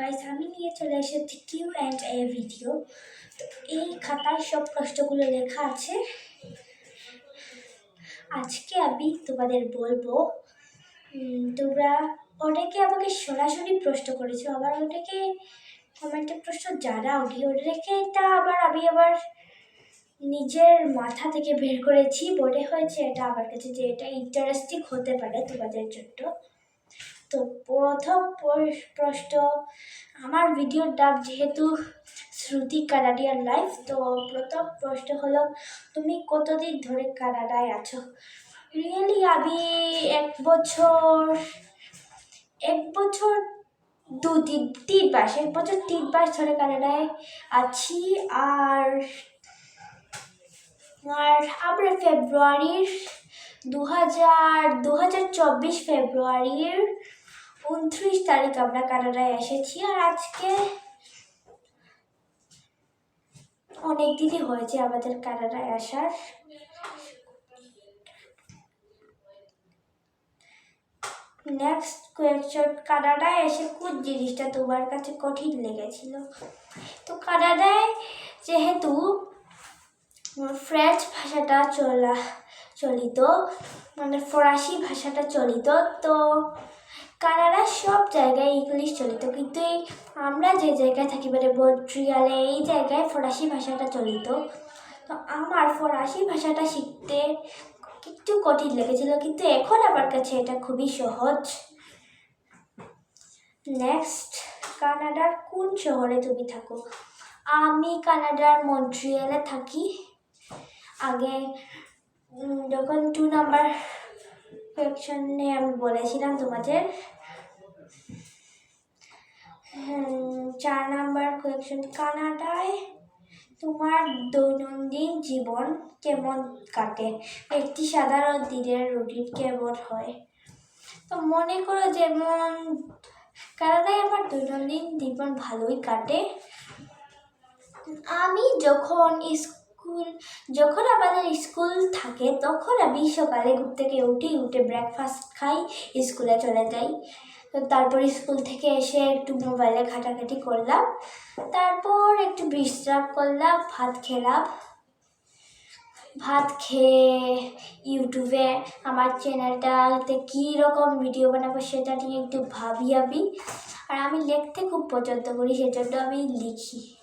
Guys আমি নিয়ে চলে এসেছি কিউ অ্যান্ড এ ভিডিও তো এই খাতায় সব প্রশ্নগুলো লেখা আছে। আজকে আমি তোমাদের বলব তোমরা অনেকে আমাকে সরাসরি প্রশ্ন করেছ, আবার অনেকে কমেন্টে প্রশ্ন জানাওনি অনেকে তা আবার আমি আবার নিজের মাথা থেকে বের করেছি। মনে হয়েছে এটা আমার কাছে যে এটা ইন্টারেস্টিং হতে পারে তোমাদের জন্য। তো প্রথম পর- প্রশ্ন, আমার ভিডিওর নাম যেহেতু শ্রুতি কানাডিয়ান লাইফ তো প্রথম প্রশ্ন হলো, তুমি কতদিন ধরে কানাডায় আছো? রিয়েলি আমি এক বছর এক বছর দু তিন তিন মাস, এক বছর তিন মাস ধরে কানাডায় আছি, আর আর আমরা ফেব্রুয়ারির দু হাজার দু হাজার চব্বিশ ফেব্রুয়ারির উনত্রিশ তারিখ আমরা কানাডায় এসেছি আর আজকে অনেক দিনই হয়েছে আমাদের কানাডায় আসার। নেক্সট কোয়েশ্চন কানাডায় এসে কোন জিনিসটা তোমার কাছে কঠিন লেগেছিল? তো কানাডায় যেহেতু ফ্রেঞ্চ ভাষাটা চলা, চলিত মানে ফরাসি ভাষাটা চলিত, তো কানাডার সব জায়গায় ইংলিশ চলিত, কিন্তু এই আমরা যে জায়গায় থাকি মানে মন্ট্রিয়ালে এই জায়গায় ফরাসি ভাষাটা চলিত। তো আমার ফরাসি ভাষাটা শিখতে একটু কঠিন লেগেছিল, কিন্তু এখন আমার কাছে এটা খুবই সহজ। নেক্সট কানাডার কোন শহরে তুমি থাকো? আমি কানাডার মন্ট্রিয়ালে থাকি। আগে যখন টু নাম্বার কোয়েকশনে আমি বলেছিলাম তোমাদের চার নাম্বার কোয়েকশন কানাডায় তোমার দৈনন্দিন জীবন কেমন কাটে? একটি সাধারণ দিনের রুটিন কেমন হয়? তো মনে করো যেমন, কানাডায় আমার দৈনন্দিন জীবন ভালোই কাটে। আমি যখন স্কুল যখন আমাদের স্কুল থাকে, তখন আমি সকালে ঘুম থেকে উঠি, উঠে ব্রেকফাস্ট খাই, স্কুলে চলে যাই। তারপর স্কুল থেকে এসে একটু মোবাইলে ঘাটাঘাটি করলাম। তারপর একটু বিশ্রাম করলাম, ভাত খেলাম। ভাত খেয়ে ইউটিউবে আমার চ্যানেলটাতে কী রকম ভিডিও বানাবো সেটা নিয়ে একটু ভাবি আমি। আর আমি লিখতে খুব পছন্দ করি, সেজন্য আমি লিখি।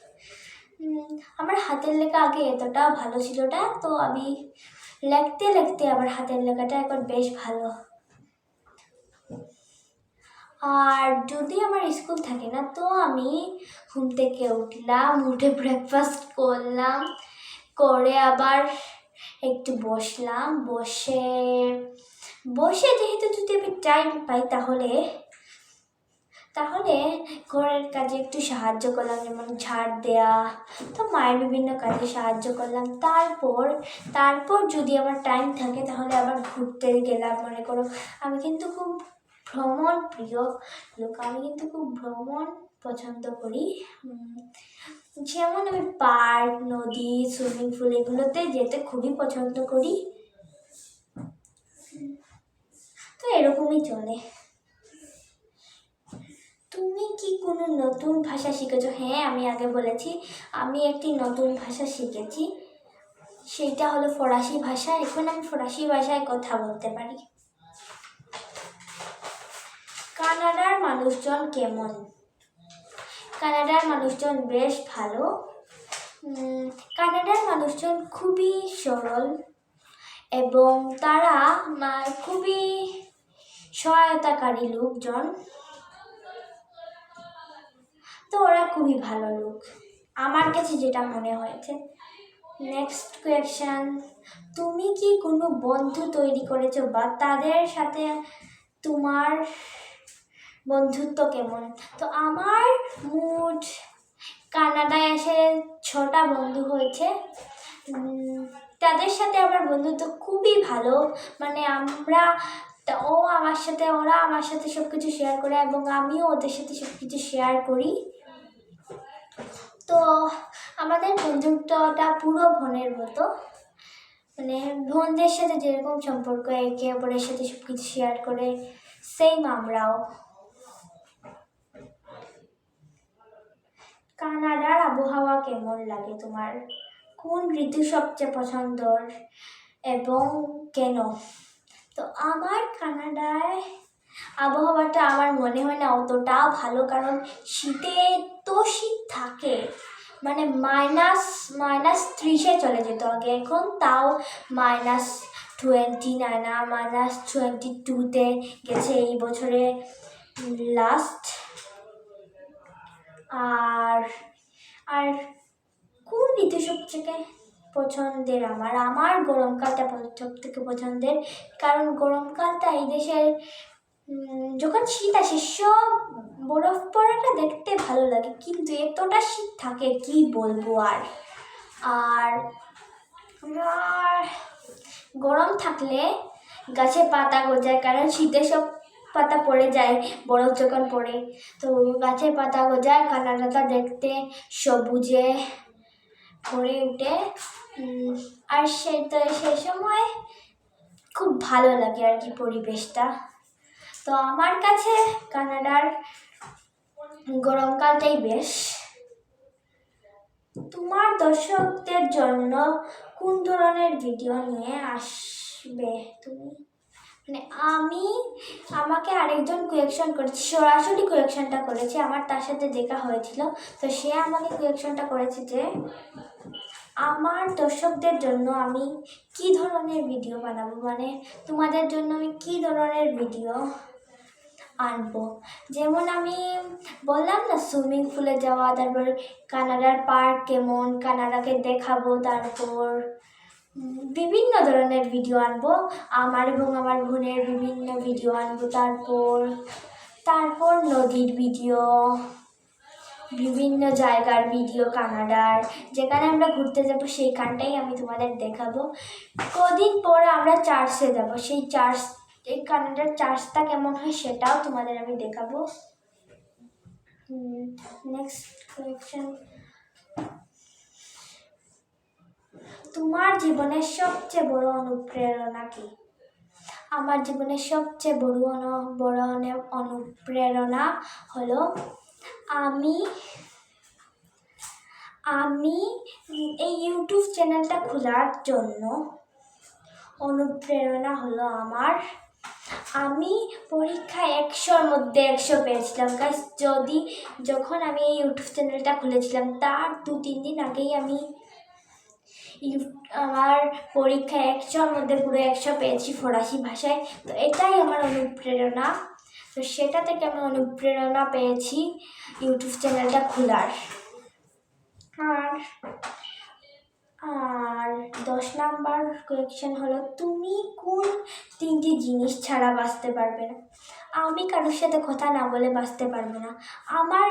আমার হাতের লেখা আগে এতটাও ভালো ছিল না, তো আমি লিখতে লিখতে আমার হাতের লেখাটা এখন বেশ ভালো। আর যদি আমার স্কুল থাকে না, তো আমি ঘুম থেকে উঠলাম, উঠে ব্রেকফাস্ট করলাম, করে আবার একটু বসলাম, বসে বসে যেহেতু যদি আমি টাইম পাই তাহলে তাহলে ঘরের কাজে একটু সাহায্য করলাম, যেমন ঝাড় দেয়া, তো মায়ের বিভিন্ন কাজে সাহায্য করলাম। তারপর তারপর যদি আমার টাইম থাকে, তাহলে আবার ঘুরতে গেলাম, মনে করো। আমি কিন্তু খুব ভ্রমণ প্রিয় লোক, আমি কিন্তু খুব ভ্রমণ পছন্দ করি। যেমন আমি পার্ক, নদী, সুইমিং পুল এগুলোতে যেতে খুবই পছন্দ করি। তো এরকমই চলে। কি কোনো নতুন ভাষা শিখেছো? হ্যাঁ আমি আগে বলেছি, আমি একটি নতুন ভাষা শিখেছি। সেইটা হলো ফরাসি ভাষা। এখন আমি ফরাসি ভাষায় কথা বলতে পারি। কানাডার মানুষজন কেমন? কানাডার মানুষজন বেশ ভালো। কানাডার মানুষজন খুবই সরল এবং তারা খুবই সহায়তাকারী লোকজন। তো ওরা খুবই ভালো লোক। আমার কাছে যেটা মনে হয়েছে নেক্সট কোয়েশ্চেন তুমি কি কোনো বন্ধু তৈরি করেছ বা তাদের সাথে তোমার বন্ধুত্ব কেমন? তো আমার মুড কানাডায় এসে ছটা বন্ধু হয়েছে। তাদের সাথে আমার বন্ধুত্ব খুবই ভালো। মানে আমরা, ও আমার সাথে, ওরা আমার সাথে সব কিছু শেয়ার করে এবং আমিও ওদের সাথে সব কিছু শেয়ার করি। তো আমাদের বন্ধুত্বটা পুরো বোনের মতো। মানে বোনদের সাথে যেরকম সম্পর্ক, একে অপরের সাথে সব কিছু শেয়ার করে সেম আমরাও। কানাডার আবহাওয়া কেমন লাগে তোমার? কোন ঋতু সবচেয়ে পছন্দর এবং কেন? তো আমার কানাডায় আবহাওয়াটা আমার মনে হয় না অতটা ভালো, কারণ শীতে তো শীত থাকে। মানে মাইনাস মাইনাস ত্রিশে চলে যেত আগে, এখন তাও minus twenty nine minus twenty টুতে গেছে এই বছরে লাস্ট আর আর কোন ঋতু সবথেকে পছন্দের আমার? আমার গরমকালটা সব থেকে পছন্দের, কারণ গরমকালটা এই দেশের যখন শীত আসে, সব বরফ পড়াটা দেখতে ভালো লাগে, কিন্তু এতটা শীত থাকে, কি বলব আর? আর গরম থাকলে গাছে পাতা গজায়, কারণ শীতে সব পাতা পড়ে যায়, বরফ যখন পড়ে, তো গাছে পাতা গজায় কানাডাটা দেখতে সবুজে ভরে উঠে আর সে সেই সময় খুব ভালো লাগে আর কি পরিবেশটা। তো আমার কাছে কানাডার গরমকালটাই বেশ। তোমার দর্শকদের জন্য কোন ধরনের ভিডিও নিয়ে আসবে তুমি? মানে আমি, আমাকে আরেকজন কোয়েকশন করেছে, সরাসরি কোয়েকশনটা করেছে, আমার তার সাথে দেখা হয়েছিল। তো সে আমাকে কোয়েকশনটা করেছে যে, আমার দর্শকদের জন্য আমি কি ধরনের ভিডিও বানাবো? মানে তোমাদের জন্য আমি কি ধরনের ভিডিও আনব। যেমন আমি বললাম না সুইমিং পুলে যাওয়া, তারপর কানাডার পার্ক কেমন, কানাডাকে দেখাবো, তারপর বিভিন্ন ধরনের ভিডিও আনব। আমার এবং আমার বোনের বিভিন্ন ভিডিও আনব, তারপর তারপর নদীর ভিডিও বিভিন্ন জায়গার ভিডিও কানাডার। যেখানে আমরা ঘুরতে যাব, সেইখানটাই আমি তোমাদের দেখাবো। কদিন পর আমরা চার্চে যাব। সেই চার্চ এই কানাডার চার্জটা কেমন হয় সেটাও তোমাদের আমি দেখাবো। নেক্সট তোমার জীবনের সবচেয়ে বড় অনুপ্রেরণা কি? আমার জীবনের সবচেয়ে বড় অনু, বড় অনুপ্রেরণা হলো আমি আমি এই ইউটিউব চ্যানেলটা খোলার জন্য অনুপ্রেরণা হলো আমার আমি পরীক্ষায় একশোর মধ্যে একশো পেয়েছিলাম। গাইস যদি যখন আমি এই ইউটিউব চ্যানেলটা খুলেছিলাম, তার দু, তিন দিন আগেই আমি আমার পরীক্ষা একশোর মধ্যে পুরো একশো পেয়েছি ফরাসি ভাষায়। তো এটাই আমার অনুপ্রেরণা। তো সেটা থেকে আমি অনুপ্রেরণা পেয়েছি ইউটিউব চ্যানেলটা খোলার। আর আর দশ নাম্বার কোয়েকশন হলো, তুমি কোন তিনটি জিনিস ছাড়া বাঁচতে পারবে না? আমি কারোর সাথে কথা না বলে বাঁচতে পারব না। আমার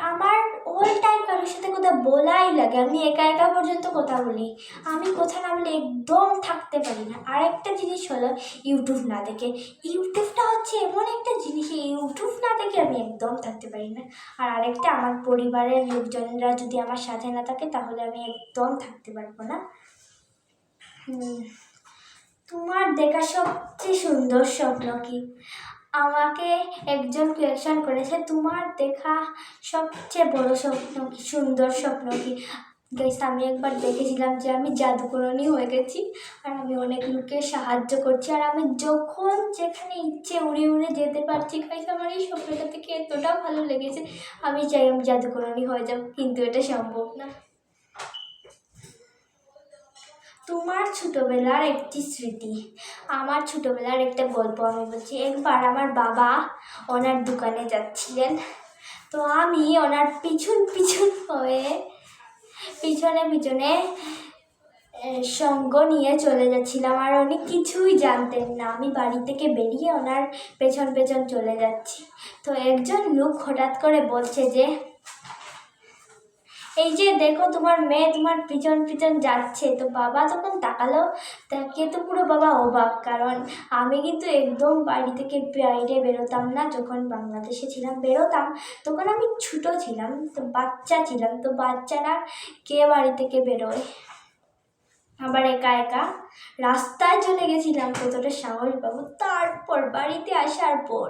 আমার অল টাইম কারোর সাথে কথা বলাই লাগে, আমি একা একা পর্যন্ত কথা বলি। আমি কথা না বলে একদম থাকতে পারি না। আরেকটা জিনিস হলো ইউটিউব না দেখে। ইউটিউবটা হচ্ছে এমন একটা জিনিস ইউটিউব না দেখে আমি একদম থাকতে পারি না। আর আরেকটা, আমার পরিবারের লোকজনরা যদি আমার সাথে না থাকে, তাহলে আমি একদম থাকতে পারব হুম, তোমার দেখা সবচেয়ে সুন্দর স্বপ্ন কি? আমাকে একজন কোয়েকশন করেছে তোমার দেখা সবচেয়ে বড় স্বপ্ন কি? সুন্দর স্বপ্ন কি? গাইস আমি একবার দেখেছিলাম যে আমি জাদুকরণী হয়ে গেছি আর আমি অনেক লোকের সাহায্য করছি আর আমি যখন যেখানে ইচ্ছে উড়ে উড়ে যেতে পারছি গাইস আমার এই স্বপ্নটা থেকে এতটা ভালো লেগেছে। আমি চাই আমি জাদুকরণী হয়ে যাব কিন্তু এটা সম্ভব না। তোমার ছোটবেলার একটি স্মৃতি। আমার ছোটবেলার একটা গল্প আমি বলছি। একবার আমার বাবা ওনার দোকানে যাচ্ছিলেন। তো আমি ওনার পিছন পিছন হয়ে, পিছনে পিছনে সঙ্গ নিয়ে চলে যাচ্ছিলাম। আর উনি কিছুই জানতেন না। আমি বাড়ি থেকে বেরিয়ে ওনার পেছন পেছন চলে যাচ্ছি। তো একজন লোক হঠাৎ করে বলছে যে এই যে দেখো তোমার মেয়ে তোমার পিছন পিছন যাচ্ছে, তো বাবা তখন তাকালো তাকে তো পুরো বাবা অবাক, কারণ আমি কিন্তু একদম বাড়ি থেকে বাইরে বেরোতাম না, যখন বাংলাদেশে ছিলাম, বেরোতাম, তখন আমি ছোটো ছিলাম, তো বাচ্চা ছিলাম, তো বাচ্চারা কে বাড়ি থেকে বেরোয়? আবার একা একা রাস্তায় চলে গেছিলাম, কতটা সাহস পাবো, তারপর বাড়িতে আসার পর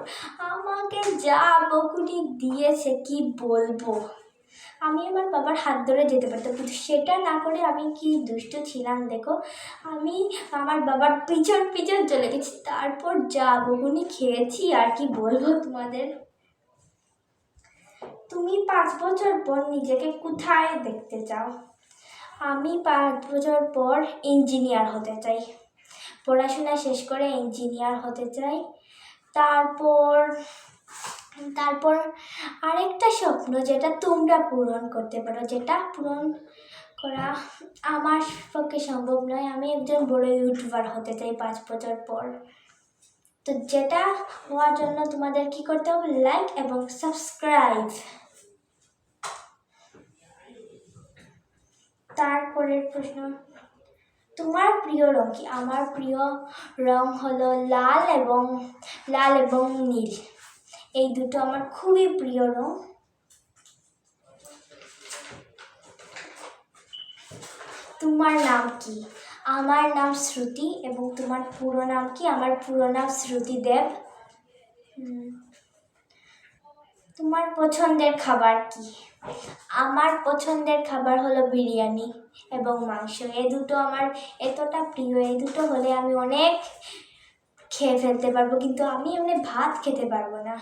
আমাকে যা বকুনি দিয়েছে, কি বলব? আমি আমার বাবার হাত ধরে যেতে পারতাম, কিন্তু সেটা না করে আমি কি দুষ্ট ছিলাম দেখো? আমি আমার বাবার পিছন পিছন চলে গেছি, তারপর যা বকুনি খেয়েছি, আর কি বলব তোমাদের? তুমি পাঁচ বছর পর নিজেকে কোথায় দেখতে চাও? আমি পাঁচ বছর পর ইঞ্জিনিয়ার হতে চাই, পড়াশোনা শেষ করে ইঞ্জিনিয়ার হতে চাই, তারপর তারপর আরেকটা স্বপ্ন যেটা তোমরা পূরণ করতে পারো, যেটা পূরণ করা আমার পক্ষে সম্ভব নয়। আমি একজন বড় ইউটিউবার হতে চাই পাঁচ বছর পর। তো যেটা হওয়ার জন্য তোমাদের কি করতে হবে? লাইক এবং সাবস্ক্রাইব তারপরের প্রশ্ন, তোমার প্রিয় রং কি? আমার প্রিয় রং হলো লাল এবং লাল এবং নীল। এই দুটো আমার খুবই প্রিয় রং। তোমার নাম কি? আমার নাম শ্রুতি এবং তোমার পুরো নাম কি? আমার পুরো নাম শ্রুতি দেব। তোমার পছন্দের খাবার কি? আমার পছন্দের খাবার হলো বিরিয়ানি এবং মাংস। এ দুটো আমার এতটা প্রিয় এই দুটো হলে আমি অনেক খেয়ে ফেলতে পারব, কিন্তু আমি এমনি ভাত খেতে পারব না।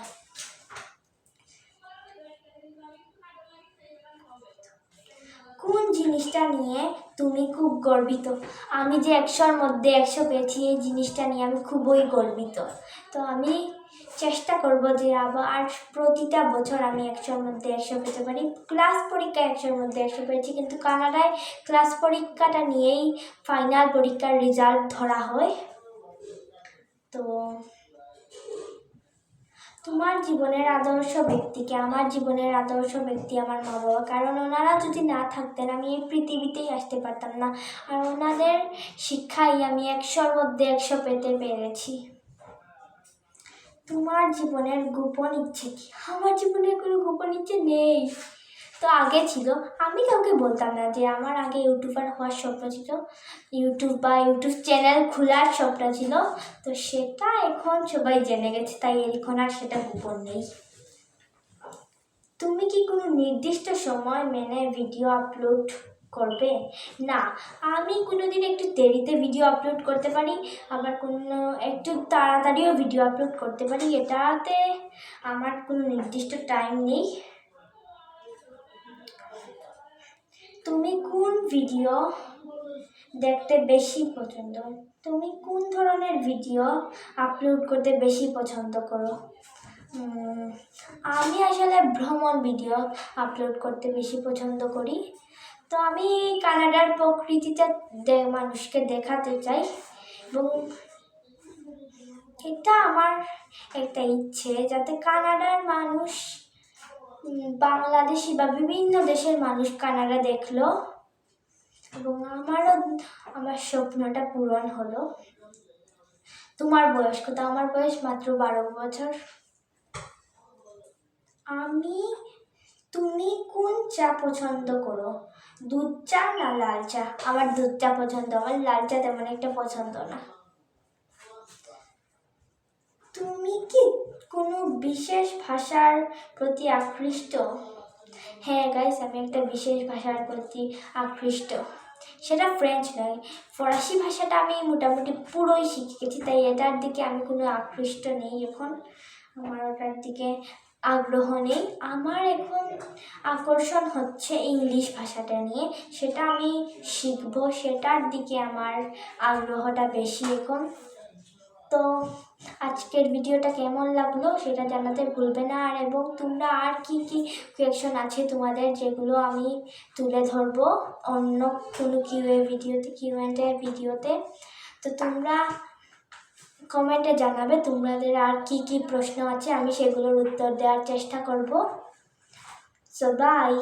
কোন জিনিসটা নিয়ে তুমি খুব গর্বিত? আমি যে একশোর মধ্যে একশো পেয়েছি, এই জিনিসটা নিয়ে আমি খুবই গর্বিত। তো আমি চেষ্টা করব যে আবার প্রতিটা বছর আমি একশোর মধ্যে একশো পেতে পারি। ক্লাস পরীক্ষা একশোর মধ্যে একশো পেয়েছি, কিন্তু কানাডায় ক্লাস পরীক্ষাটা নিয়েই ফাইনাল পরীক্ষার রেজাল্ট ধরা হয়। তো তোমার জীবনের আদর্শ ব্যক্তিকে, আমার জীবনের আদর্শ ব্যক্তি আমার মা বাবা কারণ ওনারা যদি না থাকতেন, আমি এই পৃথিবীতেই আসতে পারতাম না। আর ওনাদের শিক্ষাই আমি একশোর মধ্যে একশো পেতে পেরেছি। তোমার জীবনের গোপন ইচ্ছে কি? আমার জীবনের কোনো গোপন ইচ্ছে নেই। তো আগে ছিল। আমি কাউকে বলতাম না যে আমার আগে ইউটিউবার হওয়ার স্বপ্ন ছিল। ইউটিউব বা ইউটিউব চ্যানেল খোলার স্বপ্ন ছিল। তো সেটা এখন সবাই জেনে গেছে, তাই এখন আর সেটা গোপন নেই। তুমি কি কোনো নির্দিষ্ট সময় মেনে ভিডিও আপলোড করবে? না, আমি কোনোদিন একটু দেরিতে ভিডিও আপলোড করতে পারি। আবার কোনো একটু তাড়াতাড়িও ভিডিও আপলোড করতে পারি। এটাতে আমার কোনো নির্দিষ্ট টাইম নেই। তুমি কোন ভিডিও দেখতে বেশি পছন্দ? তুমি কোন ধরনের ভিডিও আপলোড করতে বেশি পছন্দ করো? আমি আসলে ভ্রমণ ভিডিও আপলোড করতে বেশি পছন্দ করি। তো আমি কানাডার প্রকৃতিটা মানুষকে দেখাতে চাই এবং এটা আমার একটা ইচ্ছে, যাতে কানাডার মানুষ বাংলাদেশি বা বিভিন্ন দেশের মানুষ কানাডা দেখল এবং আমারও, আমার স্বপ্নটা পূরণ হলো। তোমার বয়স কত? আমার বয়স মাত্র বারো বছর। আমি, তুমি কোন চা পছন্দ করো? দুধ চা না লাল চা? আমার দুধ চা পছন্দ, আমার লাল চা তেমন একটা পছন্দ না তুমি কি কোনো বিশেষ ভাষার প্রতি আকৃষ্ট। হ্যাঁ গাইস আমি একটা বিশেষ ভাষার প্রতি আকৃষ্ট। সেটা ফ্রেঞ্চ নয়। ফরাসি ভাষাটা আমি মোটামুটি পুরোই শিখে গেছি তাই এটার দিকে আমি কোনো আকৃষ্ট নেই এখন। আমার ওটার দিকে আগ্রহ নেই। আমার এখন আকর্ষণ হচ্ছে ইংলিশ ভাষাটা নিয়ে। সেটা আমি শিখব, সেটার দিকে আমার আগ্রহটা বেশি এখন। তো আজকের ভিডিওটা কেমন লাগল সেটা জানাতে ভুলবে না। আর এবং তোমরা আর কি কি কোয়েকশন আছে তোমাদের যেগুলো আমি তুলে ধরবো অন্য কোনো কিউএ ভিডিওতে কিউ কিউএন্ডে ভিডিওতে? তো তোমরা কমেন্টে জানাবে তোমাদের আর কি কি প্রশ্ন আছে, আমি সেগুলোর উত্তর দেওয়ার চেষ্টা করব। So by